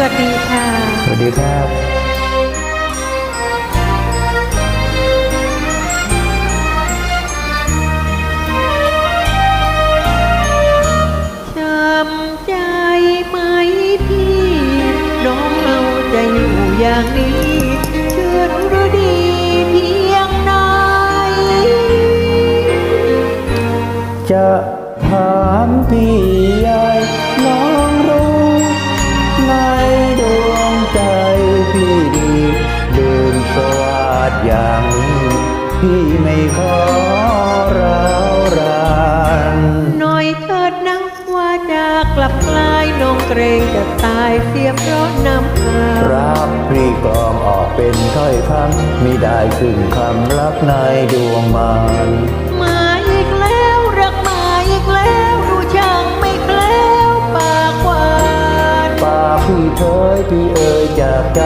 สวัสดีค่ะ สวัสดีครับ ช้ำใจไหมพี่น้องเราจะอยู่อย่างนี้เชื่อหรือดีเพียงไหนจะถามพี่ยายน้องรู้ วัสดอย่างนี้พี่ไม่ขอร้าวรานหน่อยเถิดนะว่าจะกลับกลายน้องเกรงจะตายเสียเพราะน้ำตารับพี่กลองออกเป็นถ้อยคำไม่ได้ครึ่งคำรักในดวงมาน เผยพี่เอ่ยจากใจ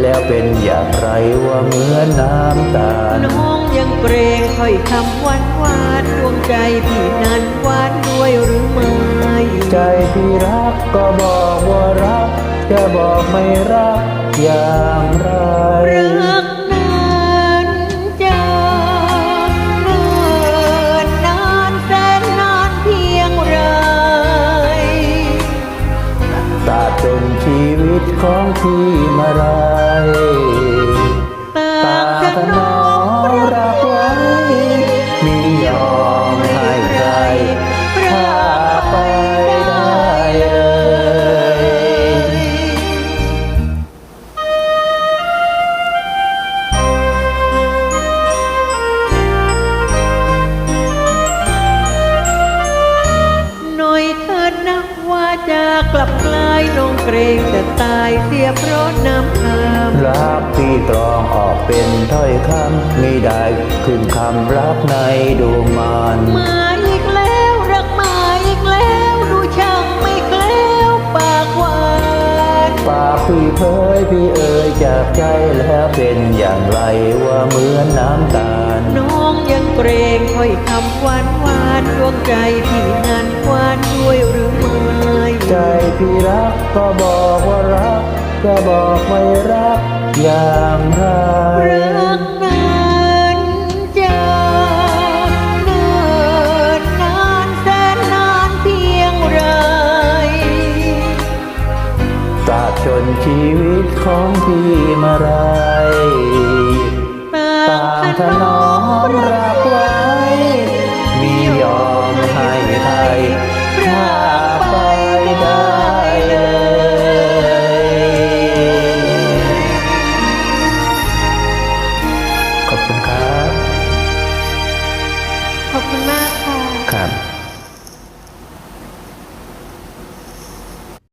แล้วเป็นอย่างไรว่าเหมือนน้ำตาลน้องยังเกรงค่อยคำหวานหวานดวงใจพี่นั้นหวานด้วยหรือไม่ใจพี่รักก็บอกว่ารักจะบอกไม่รักอย่างไร ตของพี่มาไรตาตาจะถน ลับกลายน้องเกรงจะตายเสียเพราะน้ำตารักพี่ตรองออกเป็นถ้อยคำไม่ได้คืนคำรักในดวงมานมาอีกแล้วรักมาอีกแล้วดูช่างไม่แคล้วปากหวานปากพี่เผยพี่เอ่ยจากใจแล้วเป็นอย่างไรว่าเหมือนน้ำตาลน้องยังเกรงค่อยคำหวานหวานดวงใจพี่นั้นหวานด้วยหรือไม่ ใจพี่รักก็บอกว่ารักจะบอกไม่รักอย่างไรรักนั้นจะเนิ่นนานแสนนานเพียงไรตราบจนชีวิตของพี่มาไรต่าต่างงถถนนออมมรัรัก ข